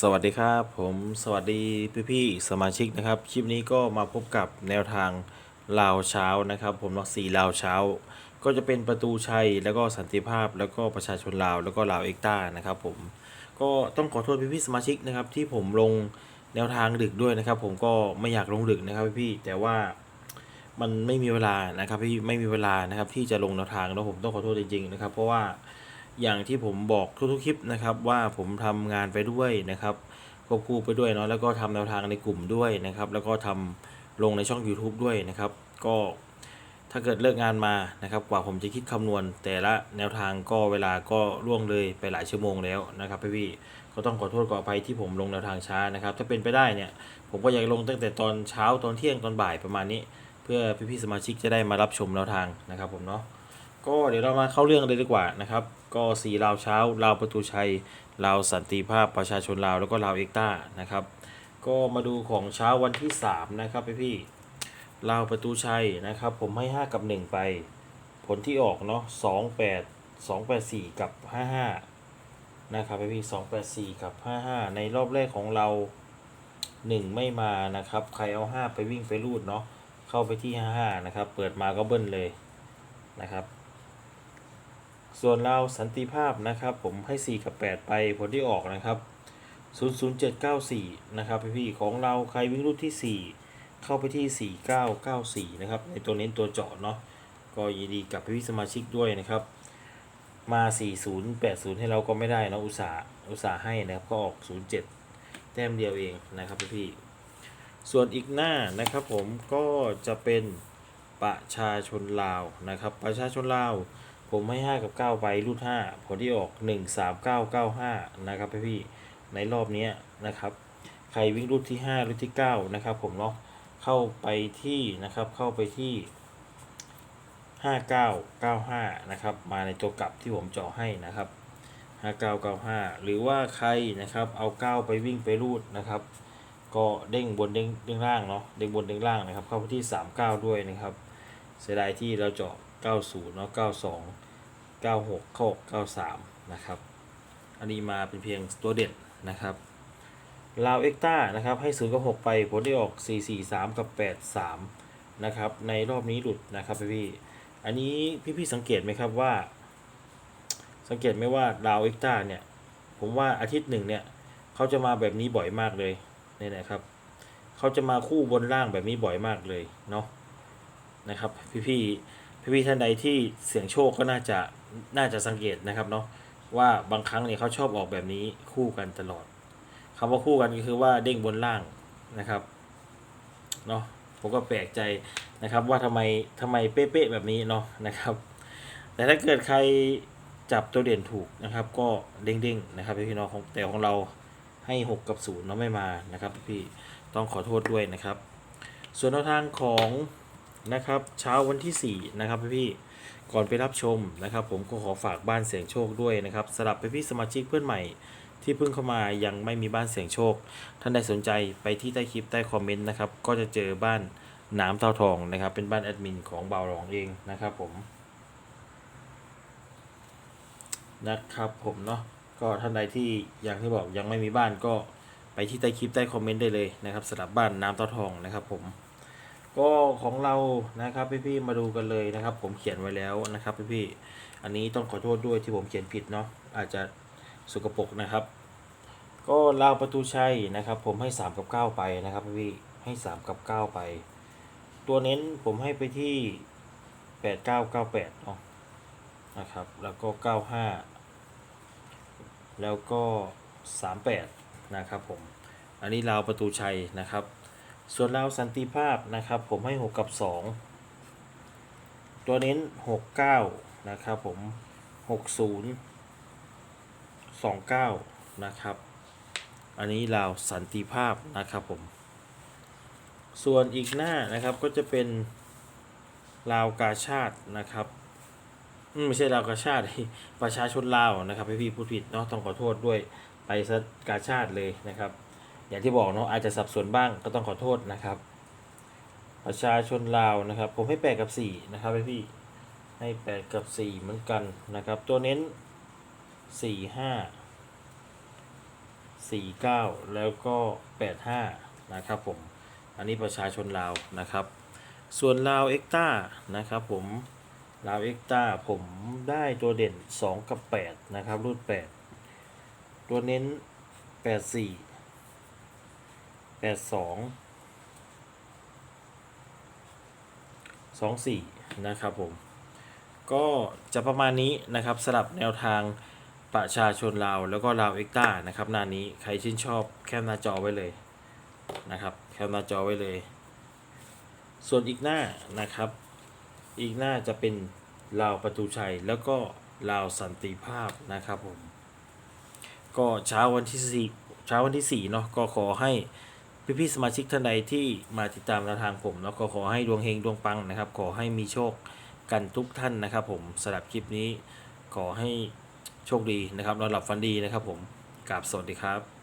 สวัสดีครับผมสวัสดีพี่ๆสมาชิกนะครับ คลิปนี้ก็มาพบกับแนวทางลาวเช้านะครับ ผมเนาะสี่ลาวเช้า ก็จะเป็นประตูชัยแล้วก็สันติภาพ แล้วก็ประชาชนลาวแล้วก็ลาวเอกต้านะครับ ผมก็ต้องขอโทษพี่ๆสมาชิกนะครับ ที่ผมลงแนวทางดึกด้วยนะครับ ผมก็ไม่อยากลงดึกนะครับพี่ๆแต่ว่ามันไม่มีเวลานะครับพี่ไม่มีเวลานะครับที่จะลงแนวทางแล้วผมต้องขอโทษจริงๆนะครับ เพราะว่า อย่างที่ผมบอกทุกๆคลิปนะครับว่าผมทำงานไปด้วยนะครับควบคู่ไปด้วยเนาะแล้วก็ทำแนวทางในกลุ่มด้วยนะครับ แล้วก็ทำลงในช่อง YouTube ด้วยนะครับ ก็ถ้าเกิดเลิกงานมานะครับ กว่าผมจะคิดคำนวณ แต่ละแนวทางก็เวลาก็ล่วงเลยไปหลายชั่วโมงแล้วนะครับพี่ๆก็ต้องขอโทษขออภัยที่ผมลงแนวทางช้านะครับ ถ้าเป็นไปได้เนี่ย ผมก็อยากลงตั้งแต่ตอนเช้าตอนเที่ยงตอนบ่ายประมาณนี้ เพื่อพี่ๆสมาชิกจะได้มารับชมแนวทางนะครับผมเนาะ ก็เดี๋ยวเรามาเข้าเรื่องเลยดีกว่านะครับ ก็สีลาวเช้าลาวประตูชัยลาวสันติภาพประชาชนลาวแล้วก็ลาวเอกต้านะครับ ก็มาดูของเช้าวันที่ 3 นะครับพี่พี่ลาวประตูชัยนะครับ ผมให้ 5 กับ 1 ไป ผลที่ออกเนาะ2 8 2 8 4กับ55นะครับพี่พี่2 8 4กับ55ในรอบแรกของเรา1ไม่มานะครับ ใครเอา5ไปวิ่งไปรูดเนาะเข้าไปที่55นะครับ เปิดมาก็เบิ้ลเลยนะครับ ส่วนเราสันติภาพนะครับ ผมให้ 4 กับ 8 ไปผลที่ออกนะครับ 00794 นะครับพี่ๆของเราใครวิ่งรุ่นที่ 4 เข้าไปที่ 4994 นะครับ ในตัวเน้นตัวเจาะเนาะก็ยินดีกับพี่สมาชิกด้วยนะครับ มา 4080 ให้เราก็ไม่ได้นะอุตส่าห์อุตส่าห์ให้นะครับก็ออก 07 แต้มเดียวเองนะครับพี่ส่วนอีกหน้านะครับผมก็จะเป็นประชาชนลาวนะครับ ประชาชนลาว ผมให้ 5 กับ 9 ไปรูด5ผลที่ออก 1 3 9 9 5 นะครับพี่ในรอบนี้นะครับ ใครวิ่งรูดที่ 5 รูดที่ 9 นะครับ ผมเนาะเข้าไปที่นะครับเข้าไปที่ 5995 นะครับ มาในตัวกลับที่ผมเจาะให้นะครับ 5995 หรือว่าใครนะครับเอา 9 ไปวิ่งไปรูดนะครับ ก็เด้งบนเด้งเด้งล่างเนาะเด้งบนเด้งล่างนะครับ เข้าไปที่ 39 ด้วยนะครับ เสียดายที่เราเจาะ 90เนาะ92 96เข้า93 นะครับ อันนี้มาเป็นเพียงตัวเด่นนะครับลาวเอ็กต้านะครับให้0กับ 6 ไปผลที่ออก 443 กับ 83 นะครับ ในรอบนี้หลุดนะครับพี่ๆอันนี้พี่ๆสังเกตไหมครับว่า สังเกตไหมว่าลาวเอ็กต้าเนี่ย ผมว่าอาทิตย์หนึ่งเนี่ยเขาจะมาแบบนี้บ่อยมากเลยเนี่ยนะครับเขาจะมาคู่บนล่างแบบนี้บ่อยมากเลยเนาะนะครับ พี่พี่ พี่ๆท่านใดที่เสี่ยงโชคก็น่าจะน่าจะสังเกตนะครับเนาะว่าบางครั้งเนี่ยเขาชอบออกแบบนี้คู่กันตลอดคำว่าคู่กันก็คือว่าเด้งบนล่างนะครับเนาะผมก็แปลกใจนะครับว่าทำไมทำไมเป๊ะๆแบบนี้เนาะนะครับ แต่ถ้าเกิดใครจับตัวเด่นถูกนะครับ ก็เด้งๆนะครับพี่ๆเนาะของแต่ของเราให้ 6 กับ0เนาะไม่มานะครับพี่ต้องขอโทษด้วยนะครับ ส่วนแนวทางของ นะครับ เช้าวันที่ 4 นะครับพี่ๆก่อนไปรับชมนะครับ ผมก็ขอฝากบ้านเสียงโชคด้วยนะครับสำหรับพี่สมาชิกเพื่อนใหม่ที่เพิ่งเข้ามายังไม่มีบ้านเสียงโชค ท่านใดสนใจไปที่ใต้คลิปใต้คอมเมนต์นะครับ ก็จะเจอบ้านน้ำเตาทองนะครับ เป็นบ้านแอดมินของเบาหลองเองนะครับผม นะครับผมเนาะก็ท่านใดที่อย่างที่บอกยังไม่มีบ้านก็ไปที่ใต้คลิปใต้คอมเมนต์ได้เลยนะครับสำหรับบ้านน้ำเต้าทองนะครับผม ก็ของเรานะครับพี่ๆมาดูกันเลยนะครับ ผมเขียนไว้แล้วนะครับพี่ๆอันนี้ต้องขอโทษด้วยที่ผมเขียนผิดเนาะอาจจะสกปรกนะครับ ก็ลาวประตูชัยนะครับ ผมให้ 3 กับ 9 ไปนะครับพี่ให้ 3 กับ 9 ไป ตัวเน้นผมให้ไปที่ 8 9 9 8เนาะนะครับแล้วก็ 95 แล้วก็ 38 นะครับผม อันนี้ลาวประตูชัยนะครับ ส่วนลาวสันติภาพนะครับ ผมให้ 6 กับ 2 ตัวเน้น 69 นะครับผม 60 29 นะครับ อันนี้ลาวสันติภาพนะครับผม ส่วนอีกหน้านะครับก็จะเป็นลาวกาชาตินะครับไม่ใช่ลาวกาชาติประชาชนลาวนะครับพี่พี่พูดผิดเนาะต้องขอโทษด้วยไปซะกาชาติเลยนะครับ อย่างที่บอกเนาะอาจจะสับสนบ้างก็ต้องขอโทษนะครับ ประชาชนลาวนะครับ ผมให้แปดกับสี่นะครับพี่ให้แปดกับสี่เหมือนกันนะครับ ตัวเน้นสี่ห้า49แล้วก็85นะครับผมอันนี้ประชาชนลาวนะครับ ส่วนลาวเอ็กต้านะครับผมลาวเอ็กต้าผมได้ตัวเด่น 2 กับ 8 นะครับรุ่น8ตัวเน้น 84 82 24นะครับผม ก็จะประมาณนี้นะครับสลับแนวทางประชาชนลาวแล้วก็ลาวเอ็กต้านะครับหน้านี้ใครชื่นชอบแคปหน้าจอไว้เลยนะครับแคปหน้าจอไว้เลย ส่วนอีกหน้านะครับ อีกหน้าจะเป็นลาวประตูชัยแล้วก็ลาวสันติภาพนะครับผม ก็เช้าวันที่สี่เช้าวันที่สี่เนาะก็ขอให้ พี่พี่ๆสมาชิกท่านใดที่มาติดตามแนวทางผมแล้วก็ขอให้ดวงเฮงดวงปังนะครับ ขอให้มีโชคกันทุกท่านนะครับผมสำหรับคลิปนี้ขอให้โชคดีนะครับนอนหลับฝันดีนะครับผมกราบสวัสดีครับ